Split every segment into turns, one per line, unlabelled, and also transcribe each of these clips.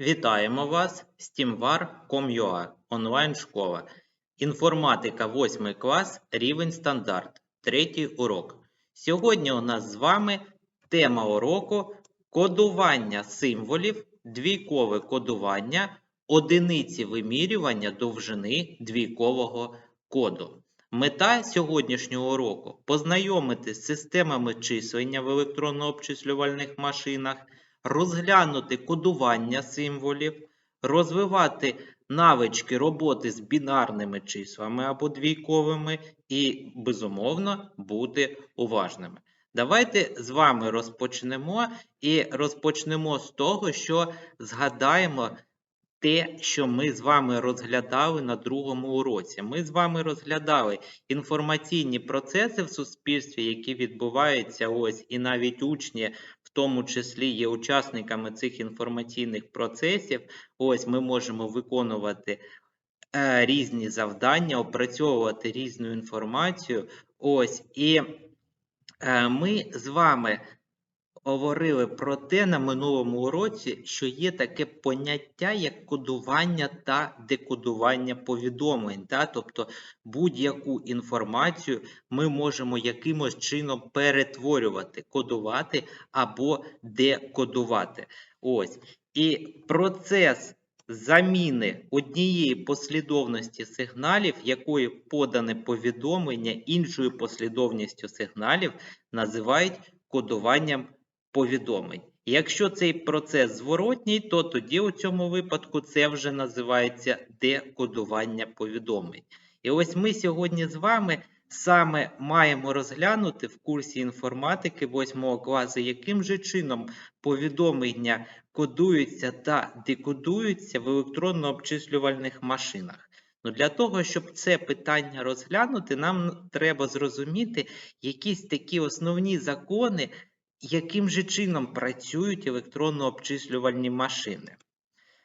Вітаємо вас! SteamWar.com.ua онлайн-школа. Інформатика 8 клас, рівень стандарт, третій урок. Сьогодні у нас з вами тема уроку кодування символів, двійкове кодування, одиниці вимірювання довжини двійкового коду. Мета сьогоднішнього уроку познайомити з системами числення в електронно-обчислювальних машинах, розглянути кодування символів, розвивати навички роботи з бінарними числами або двійковими і, безумовно, бути уважними. Давайте з вами розпочнемо і розпочнемо з того, що згадаємо те, що ми з вами розглядали на другому уроці. Ми з вами розглядали інформаційні процеси в суспільстві, які відбуваються ось, і навіть учні тому числі є учасниками цих інформаційних процесів. Ось ми можемо виконувати е, різні завдання, опрацьовувати різну інформацію. Ось і е, ми з вами говорили про те на минулому уроці, що є таке поняття як кодування та декодування повідомлень. Да? Тобто будь-яку інформацію ми можемо якимось чином перетворювати, кодувати або декодувати. Ось. І процес заміни однієї послідовності сигналів, якої подане повідомлення іншою послідовністю сигналів, називають кодуванням повідомлень. Якщо цей процес зворотній, то тоді у цьому випадку це вже називається декодування повідомлень. І ось ми сьогодні з вами саме маємо розглянути в курсі інформатики 8 класу, яким же чином повідомлення кодуються та декодуються в електронно-обчислювальних машинах. Ну, Для того, щоб це питання розглянути, нам треба зрозуміти якісь такі основні закони, яким же чином працюють електронно-обчислювальні машини.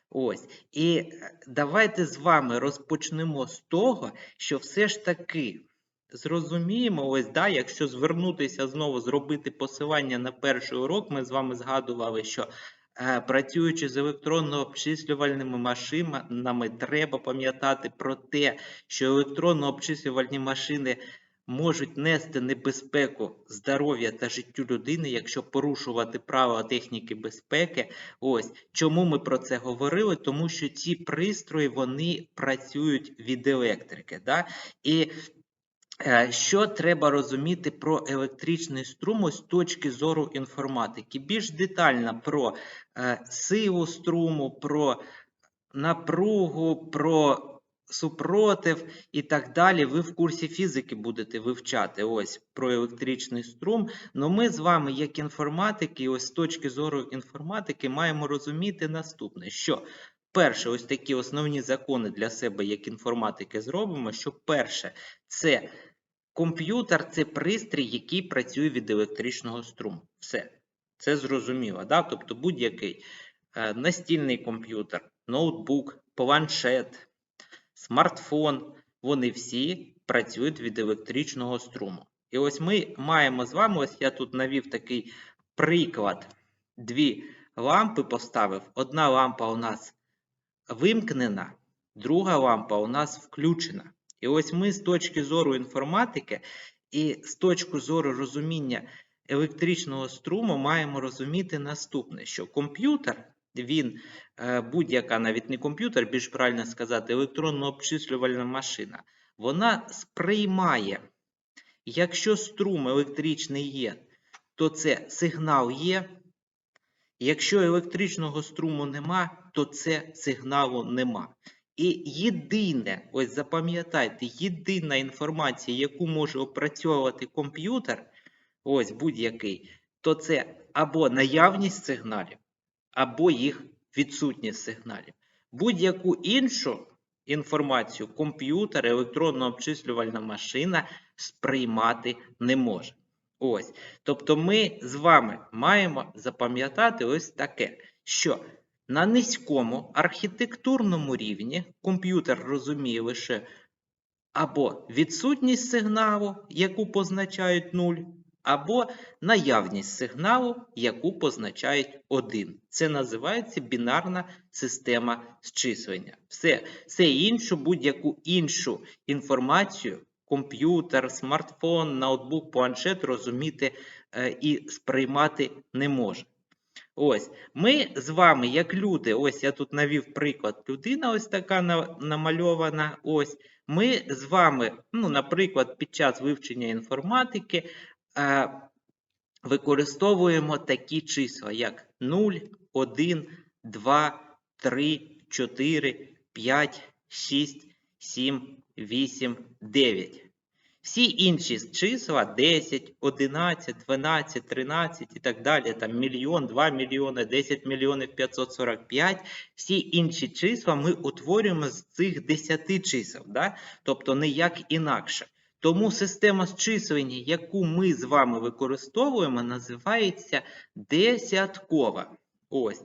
Ось. І е, давайте з вами розпочнемо з того, що все ж таки зрозуміємо, ось, да, якщо звернутися знову, зробити посилання на перший урок, ми з вами згадували, що е, працюючи з електронно-обчислювальними машинами, треба пам'ятати про те, що електронно-обчислювальні машини можуть нести небезпеку здоров'я та життю людини, якщо порушувати правила техніки безпеки. Ось чому ми про це говорили? Тому що ці пристрої вони працюють від електрики. Да? І е, що треба розуміти про електричний струм з точки зору інформатики? Більш детально про е, силу струму, про напругу, про супротив і так далі. Ви в курсі фізики будете вивчати ось про електричний струм. Но ми з вами, як інформатики, ось з точки зору інформатики, маємо розуміти наступне: що перше, ось такі основні закони для себе, як інформатики, зробимо. Що перше, це комп'ютер, це пристрій, який працює від електричного струму. Все. Це зрозуміло, да? тобто будь-який е, настільний комп'ютер, ноутбук, планшет, смартфон, вони всі працюють від електричного струму. І ось ми маємо з вами, ось я тут навів такий приклад. Дві лампи поставив. Одна лампа у нас вимкнена, друга лампа у нас включена. І ось ми з точки зору інформатики і з точки зору розуміння електричного струму маємо розуміти наступне: що комп'ютер він е, будь-яка навіть не комп'ютер, більш правильно сказати, електронно-обчислювальна машина, вона сприймає, якщо струм електричний є, то це сигнал є. Якщо електричного струму нема, то це сигналу нема. І єдине, ось запам'ятайте, єдина інформація, яку може опрацьовувати комп'ютер, ось будь-який, то це або наявність сигналів, або їх відсутність сигналів. Будь-яку іншу інформацію комп'ютер, електронно обчислювальна машина сприймати не може. Ось. Тобто ми з вами маємо запам'ятати ось таке, що на низькому архітектурному рівні комп'ютер розуміє лише або відсутність сигналу, яку позначають 0, або наявність сигналу, яку позначають 1. Це називається бінарна система зчислення. Все, все інше, будь-яку іншу інформацію, комп'ютер, смартфон, ноутбук, планшет розуміти е, і сприймати не може. Ось, ми з вами, як люди, ось я тут навів приклад, людина ось така на- намальована, ось, ми з вами, ну, наприклад, під час вивчення інформатики використовуємо такі числа, як 0, 1, 2, 3, 4, 5, 6, 7, 8, 9. Всі інші числа 10, 11, 12, 13 і так далі, там мільйон, 2 мільйони, 10 мільйонів 545, всі інші числа ми утворюємо з цих 10 чисел, да? тобто ніяк інакше. Тому система зчислення, яку ми з вами використовуємо, називається десяткова. Ось.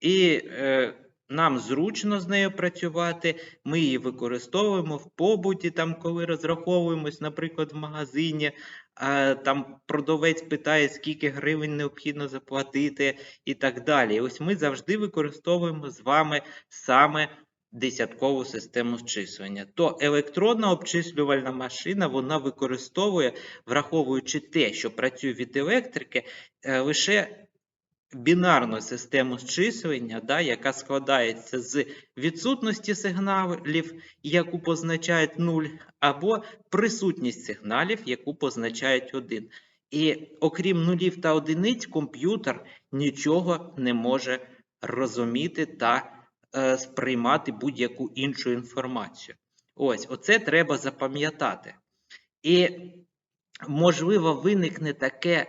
І е, нам зручно з нею працювати. Ми її використовуємо в побуті, там, коли розраховуємось, наприклад, в магазині. А, там продавець питає, скільки гривень необхідно заплатити і так далі. Ось ми завжди використовуємо з вами саме десяткову систему зчислення. То електронна обчислювальна машина вона використовує, враховуючи те, що працює від електрики, е, лише бінарну систему зчислення, да, яка складається з відсутності сигналів, яку позначають 0, або присутність сигналів, яку позначають 1. І окрім нулів та одиниць, комп'ютер нічого не може розуміти та сприймати будь-яку іншу інформацію. Ось, оце треба запам'ятати. І можливо виникне таке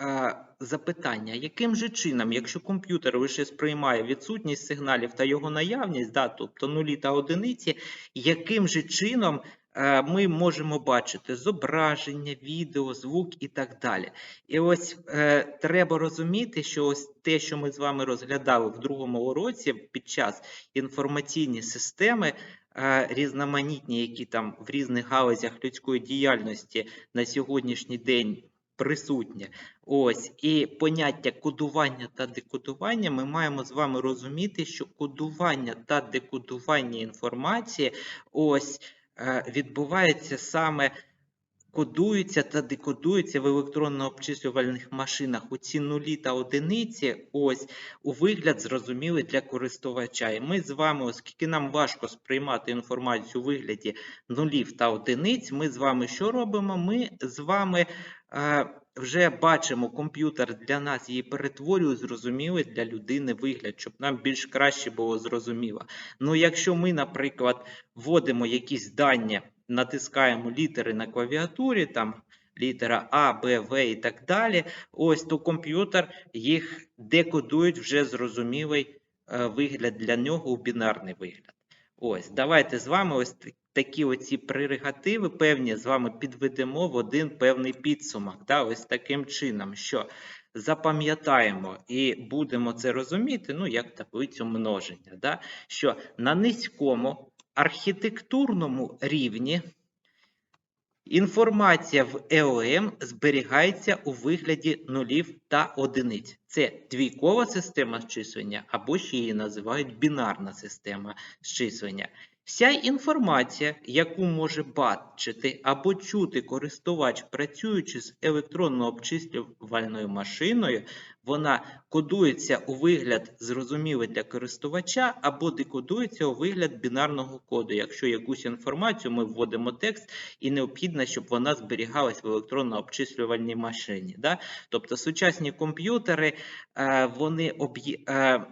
е, запитання, яким же чином, якщо комп'ютер лише сприймає відсутність сигналів та його наявність, да, тобто нулі та одиниці, яким же чином е, ми можемо бачити зображення, відео, звук і так далі. І ось е, треба розуміти, що ось те, що ми з вами розглядали в другому уроці під час інформаційні системи. е, Різноманітні, які там в різних галузях людської діяльності на сьогоднішній день присутнє. Ось і поняття кодування та декодування ми маємо з вами розуміти, що кодування та декодування інформації ось е, відбувається саме. Кодуються та декодуються в електронно-обчислювальних машинах у ці нулі та одиниці, ось у вигляд зрозумілий для користувача. І ми з вами, оскільки нам важко сприймати інформацію у вигляді нулів та одиниць, ми з вами що робимо? Ми з вами е, вже бачимо комп'ютер для нас її перетворює зрозумілий для людини вигляд, щоб нам більш краще було зрозуміло. Ну, якщо ми, наприклад, вводимо якісь дані, натискаємо літери на клавіатурі, там літера А, Б, В і так далі, ось то комп'ютер їх декодують вже зрозумілий е, вигляд для нього у бінарний вигляд. Ось, давайте з вами ось такі оці прерогативи певні з вами підведемо в один певний підсумок. Да? Ось таким чином, що запам'ятаємо і будемо це розуміти, ну, як таблицю множення, да? що на низькому архітектурному рівні Інформація в ЕОМ зберігається у вигляді нулів та одиниць. Це двійкова система зчислення, або ще її називають бінарна система зчислення. Вся інформація, яку може бачити або чути користувач, працюючи з електронно-обчислювальною машиною, вона кодується у вигляд зрозумілий для користувача або декодується у вигляд бінарного коду. Якщо якусь інформацію ми вводимо текст, і необхідно, щоб вона зберігалась в електронно-обчислювальній машині. Да? Тобто сучасні комп'ютери е, вони об'є- е,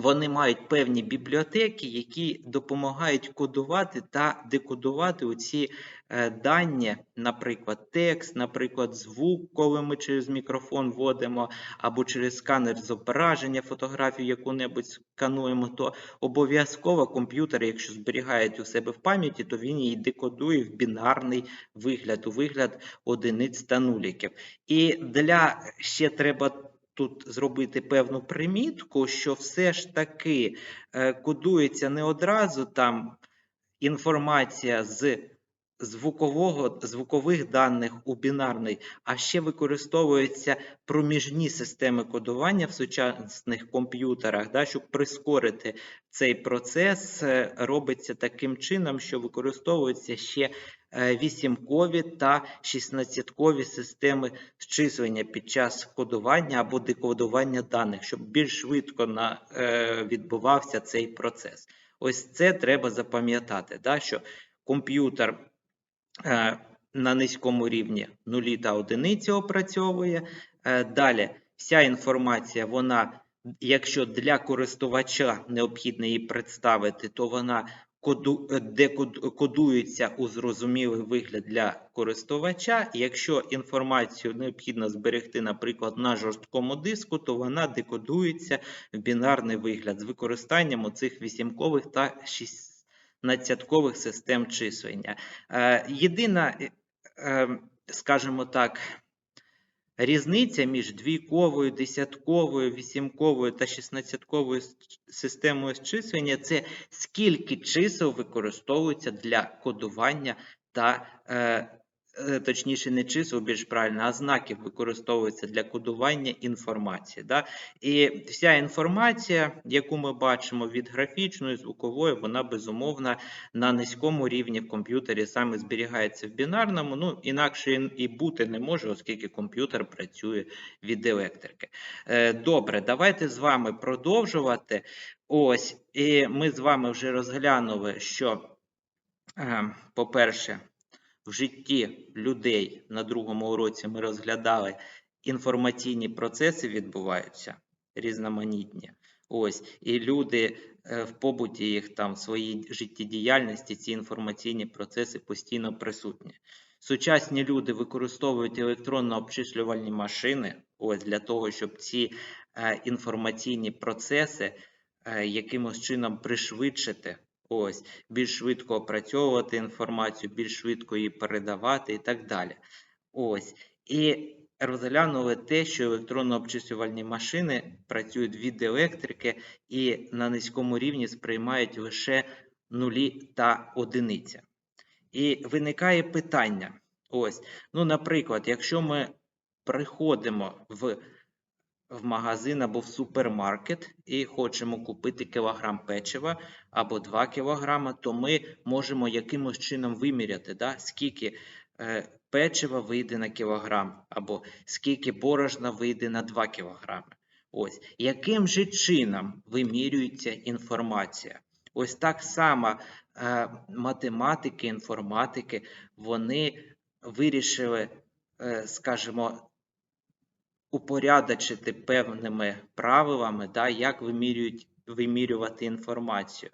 вони мають певні бібліотеки, які допомагають кодувати та декодувати оці е, дані, наприклад, текст, наприклад, звук, коли ми через мікрофон вводимо, або через сканер зображення, фотографію яку-небудь скануємо, то обов'язково комп'ютер, якщо зберігають у себе в пам'яті, то він її декодує в бінарний вигляд, у вигляд одиниць та нуліків. І для ще треба тут зробити певну примітку, що все ж таки е, кодується не одразу там інформація з звукового, звукових даних у бінарний, а ще використовуються проміжні системи кодування в сучасних комп'ютерах, да, щоб прискорити цей процес, е, робиться таким чином, що використовуються ще е, вісімкові та шістнадцяткові системи зчислення під час кодування або декодування даних, щоб більш швидко на, е, відбувався цей процес. Ось це треба запам'ятати, да, що комп'ютер на низькому рівні нулі та одиниці опрацьовує. Е, Далі вся інформація, вона, якщо для користувача необхідно її представити, то вона е, кодується у зрозумілий вигляд для користувача. Якщо інформацію необхідно зберегти, наприклад, на жорсткому диску, то вона декодується в бінарний вигляд з використанням оцих вісімкових та шістнадцяткових систем числення. Е, Єдина, е, е, скажімо так, різниця між двійковою, десятковою, вісімковою та шістнадцятковою системою числення це скільки чисел використовується для кодування та точніше не чисел, більш правильно, а знаків використовується для кодування інформації. Да? І вся інформація, яку ми бачимо від графічної, звукової, вона безумовно на низькому рівні в комп'ютері саме зберігається в бінарному. Ну інакше і- бути не може, оскільки комп'ютер працює від електрики. Е, Добре, давайте з вами продовжувати. Ось, і ми з вами вже розглянули, що, е, по-перше, в житті людей на другому уроці ми розглядали інформаційні процеси відбуваються різноманітні. Ось, і люди е, в побуті їх там в своїй життєдіяльності ці інформаційні процеси постійно присутні. Сучасні люди використовують електронно обчислювальні машини ось для того, щоб ці е, інформаційні процеси е, якимось чином пришвидшити. Ось, більш швидко опрацьовувати інформацію, більш швидко її передавати і так далі. Ось. І розглянули те, що електронно-обчислювальні машини працюють від електрики і на низькому рівні сприймають лише нулі та одиниця. І виникає питання. Ось, ну, наприклад, якщо ми приходимо в, в магазин або в супермаркет і хочемо купити кілограм печива або 2 кілограма, то ми можемо якимось чином виміряти, да, скільки е, печива вийде на кілограм, або скільки борошна вийде на 2 кілограми. Ось, яким же чином вимірюється інформація? Ось так само е, математики, інформатики, вони вирішили, е, скажімо, упорядочити певними правилами, да, як вимірюють, вимірювати інформацію,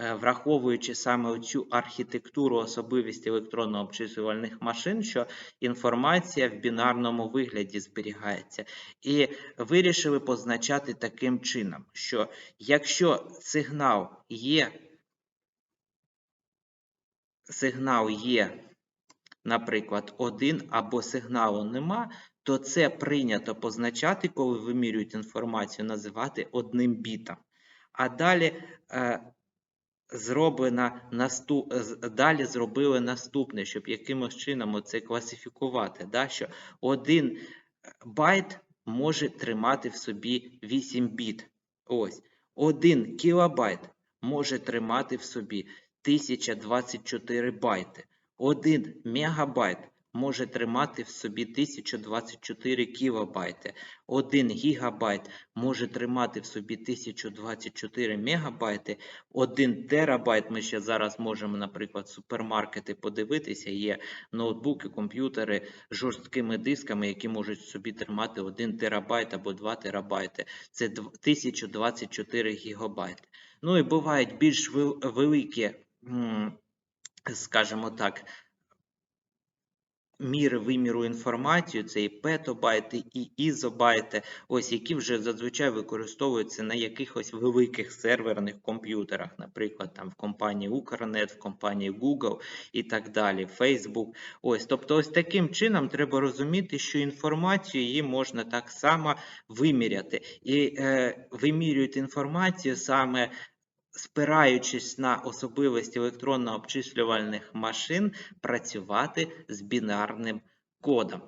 Е, враховуючи саме цю архітектуру особливість електронно-обчислювальних машин, що інформація в бінарному вигляді зберігається. І вирішили позначати таким чином, що якщо сигнал є, сигнал є, наприклад, один або сигналу нема, то це прийнято позначати, коли вимірюють інформацію, називати одним бітом. А далі е, зроблена наступ... далі зробили наступне, щоб якимось чином це класифікувати, да, що один байт може тримати в собі 8 біт. Ось. 1 кілобайт може тримати в собі 1024 байти. 1 мегабайт може тримати в собі 1024 кілобайти. 1 гігабайт може тримати в собі 1024 мегабайти. 1 терабайт ми ще зараз можемо, наприклад, супермаркети подивитися. Є ноутбуки, комп'ютери з жорсткими дисками, які можуть собі тримати 1 терабайт або 2 терабайти. Це 1024 гігабайти. Ну і бувають більш великі, скажімо так, міри виміру інформації, це і петобайти, і ізобайти, ось які вже зазвичай використовуються на якихось великих серверних комп'ютерах, наприклад, там в компанії Укрнет, в компанії Google і так далі, Facebook. Ось, тобто, ось таким чином треба розуміти, що інформацію її можна так само виміряти. І е, вимірюють інформацію саме спираючись на особливості електронно-обчислювальних машин, працювати з бінарним кодом.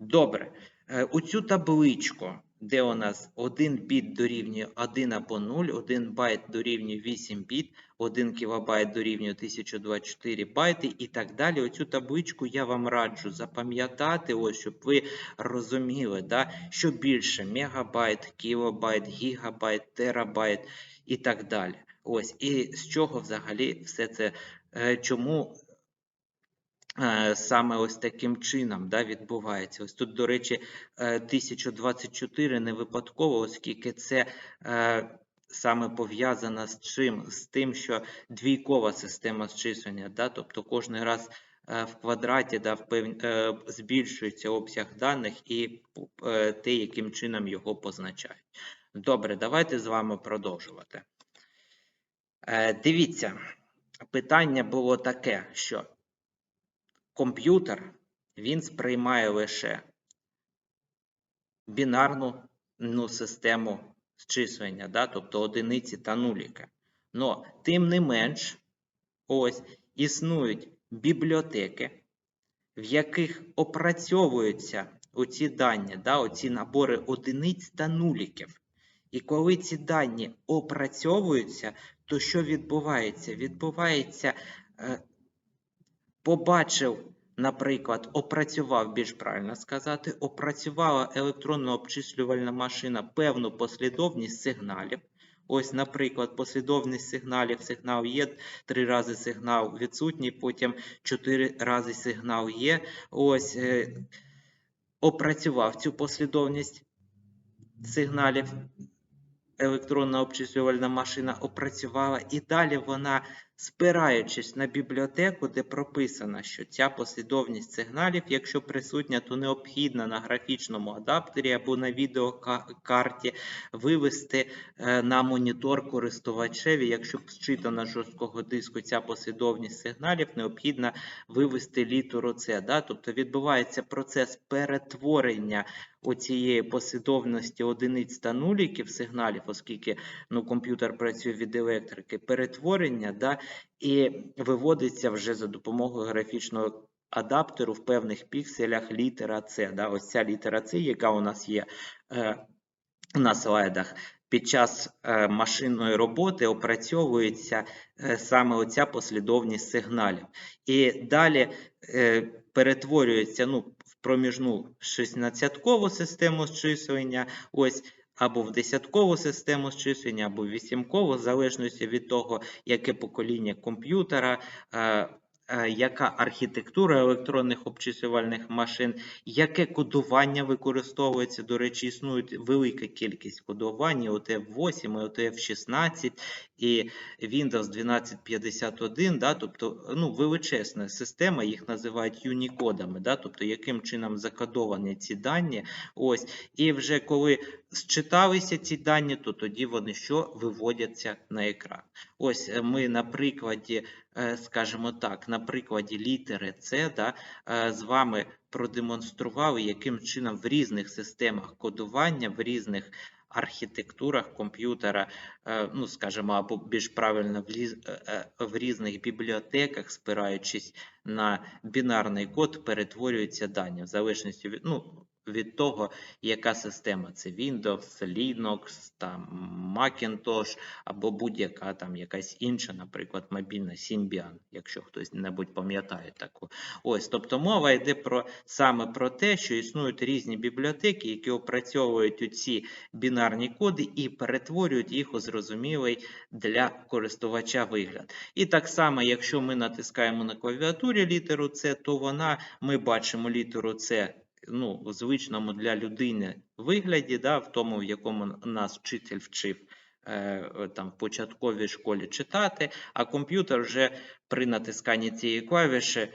Добре, е, у цю табличку, де у нас 1 біт дорівнює 1 або 0, 1 байт дорівнює 8 біт, 1 кілобайт дорівнює 1024 байти і так далі. Оцю табличку я вам раджу запам'ятати, ось, щоб ви розуміли, да, що більше мегабайт, кілобайт, гігабайт, терабайт і так далі. Ось, і з чого взагалі все це, е, чому е, саме ось таким чином да, відбувається. Ось тут, до речі, е, 1024 не випадково, оскільки це е, саме пов'язано з чим? З тим, що двійкова система зчислення, да, тобто кожен раз е, в квадраті да, в пев... е, збільшується обсяг даних і е, те, яким чином його позначають. Добре, давайте з вами продовжувати. Е, Дивіться, питання було таке, що комп'ютер він сприймає лише бінарну ну, систему зчислення, да? тобто одиниці та нуліки. Но тим не менш, ось існують бібліотеки, в яких опрацьовуються оці дані, да? оці набори одиниць та нуліків. І коли ці дані опрацьовуються, то що відбувається? Відбувається, е, побачив, наприклад, опрацював, більш правильно сказати, опрацювала електронно обчислювальна машина певну послідовність сигналів. Ось, наприклад, послідовність сигналів, сигнал є, три рази сигнал відсутній, потім чотири рази сигнал є. Ось е, опрацював цю послідовність сигналів електронна обчислювальна машина опрацювала, і далі вона, спираючись на бібліотеку, де прописано, що ця послідовність сигналів, якщо присутня, то необхідно на графічному адаптері або на відеокарті вивести е, на монітор користувачеві. Якщо зчитана жорсткого диску ця послідовність сигналів, необхідно вивести літеру С. Да? Тобто відбувається процес перетворення оцієї послідовності одиниць та нуліків сигналів, оскільки ну, комп'ютер працює від електрики, перетворення, да, і виводиться вже за допомогою графічного адаптеру в певних пікселях літера С. Да, ось ця літера С, яка у нас є е, на слайдах. Під час е, машинної роботи опрацьовується е, саме оця послідовність сигналів. І далі е, перетворюється ну, проміжну 16-кову систему зчислення, ось, або в десяткову систему зчислення, або в вісімкову, в залежності від того, яке покоління комп'ютера. е, е, Яка архітектура електронних обчислювальних машин, яке кодування використовується? До речі, існує велика кількість кодувань, і OTF8, і OTF16, і Windows 1251, да, тобто ну, величезна система, їх називають юнікодами, да, тобто яким чином закодовані ці дані. Ось, і вже коли зчиталися ці дані, то тоді вони що виводяться на екран. Ось е, ми на прикладі, е, скажімо так, на прикладі літери С, да, е, з вами продемонстрували, яким чином в різних системах кодування, в різних архітектурах комп'ютера, е, ну, скажімо, або більш правильно, е, е, в різних бібліотеках, спираючись на бінарний код, перетворюються дані. В залежності від, ну, від того, яка система це Windows, Linux, там Macintosh або будь-яка там якась інша, наприклад, мобільна Symbian, якщо хтось небудь пам'ятає таку. Ось, тобто мова йде про саме про те, що існують різні бібліотеки, які опрацьовують ці бінарні коди і перетворюють їх у зрозумілий для користувача вигляд. І так само, якщо ми натискаємо на клавіатурі літеру С, то вона ми бачимо літеру С ну, в звичному для людини вигляді, да, в тому, в якому нас вчитель вчив е, там, в початковій школі читати, а комп'ютер вже при натисканні цієї клавіші е,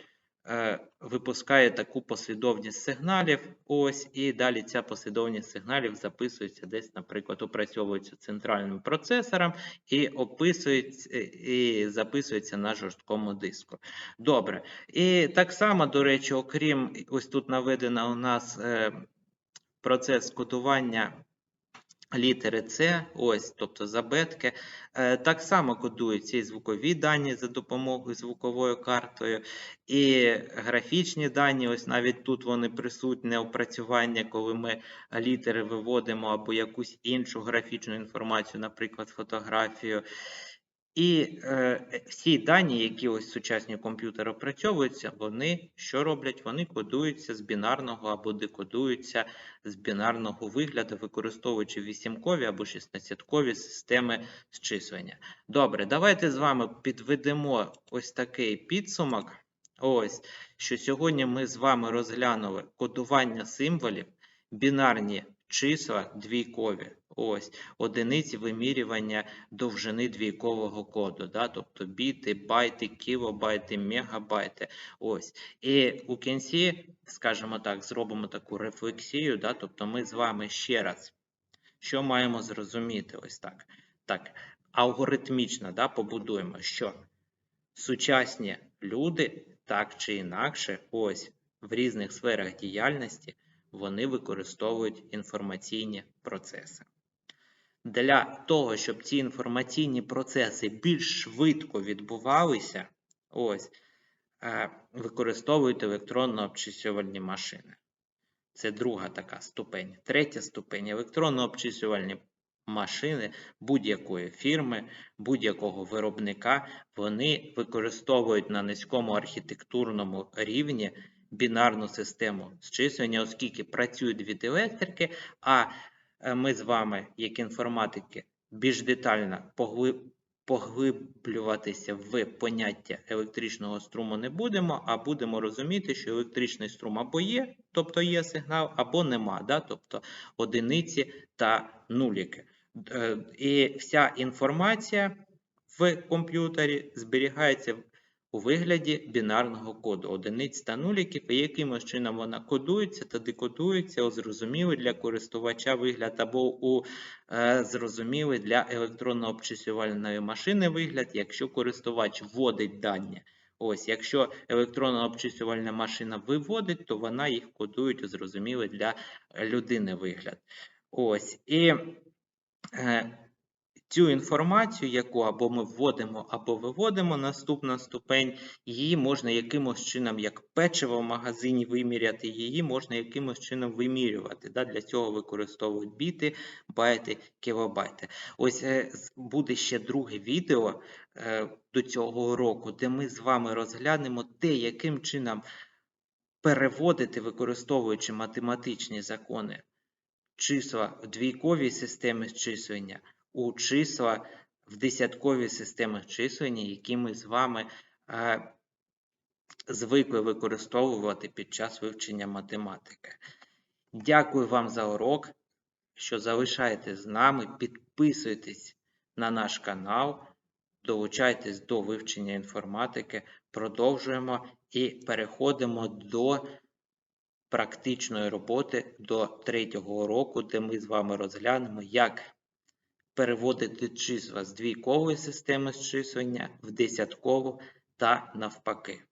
випускає таку послідовність сигналів. Ось, і далі ця послідовність сигналів записується десь, наприклад, опрацьовується центральним процесором і описується і записується на жорсткому диску. Добре. І так само, до речі, окрім ось тут наведено у нас е, процес кодування літери С, ось, тобто забетки. Е, Так само кодуються і звукові дані за допомогою звуковою картою, і графічні дані, ось навіть тут вони присутні опрацювання, коли ми літери виводимо або якусь іншу графічну інформацію, наприклад, фотографію. І е, всі дані, які ось сучасні комп'ютери опрацьовуються, вони що роблять? Вони кодуються з бінарного або декодуються з бінарного вигляду, використовуючи вісімкові або шістнадцяткові системи зчислення. Добре, давайте з вами підведемо ось такий підсумок. Ось, що сьогодні ми з вами розглянули кодування символів, бінарні числа двійкові. Ось, одиниці вимірювання довжини двійкового коду, да? тобто біти, байти, кілобайти, мегабайти. Ось. І у кінці, скажімо так, зробимо таку рефлексію, да? тобто ми з вами ще раз, що маємо зрозуміти? Ось так. Так, алгоритмічно да, побудуємо, що сучасні люди так чи інакше, ось в різних сферах діяльності вони використовують інформаційні процеси. Для того, щоб ці інформаційні процеси більш швидко відбувалися, ось, е, використовують електронно-обчислювальні машини. Це друга така ступень. Третя ступень електронно-обчислювальні машини будь-якої фірми, будь-якого виробника, вони використовують на низькому архітектурному рівні бінарну систему зчислення, оскільки працюють від електрики, а е, ми з вами, як інформатики, більш детально погли- поглиблюватися в поняття електричного струму не будемо, а будемо розуміти, що електричний струм або є, тобто є сигнал, або нема, да? тобто одиниці та нуліки. Е, І вся інформація в комп'ютері зберігається у вигляді бінарного коду одиниць та нуліків, і якимось чином вона кодується та декодується у зрозумілий для користувача вигляд або у е, зрозумілий для електронно-обчислювальної машини вигляд, якщо користувач вводить дані. Ось, якщо електронна обчислювальна машина виводить, то вона їх кодує у зрозумілий для людини вигляд. Ось, і е, цю інформацію, яку або ми вводимо, або виводимо, наступна ступень, її можна якимось чином, як печиво в магазині виміряти, її можна якимось чином вимірювати. Да? Для цього використовують біти, байти, кілобайти. Ось е, буде ще друге відео е, до цього уроку, де ми з вами розглянемо те, яким чином переводити, використовуючи математичні закони, числа в двійковій системі зчислення у числа в десятковій системі числення, які ми з вами е, звикли використовувати під час вивчення математики. Дякую вам за урок, що залишаєтесь з нами, підписуйтесь на наш канал, долучайтесь до вивчення інформатики, продовжуємо і переходимо до практичної роботи до третього уроку, де ми з вами розглянемо, як переводити числа з двійкової системи зчислення в десяткову та навпаки.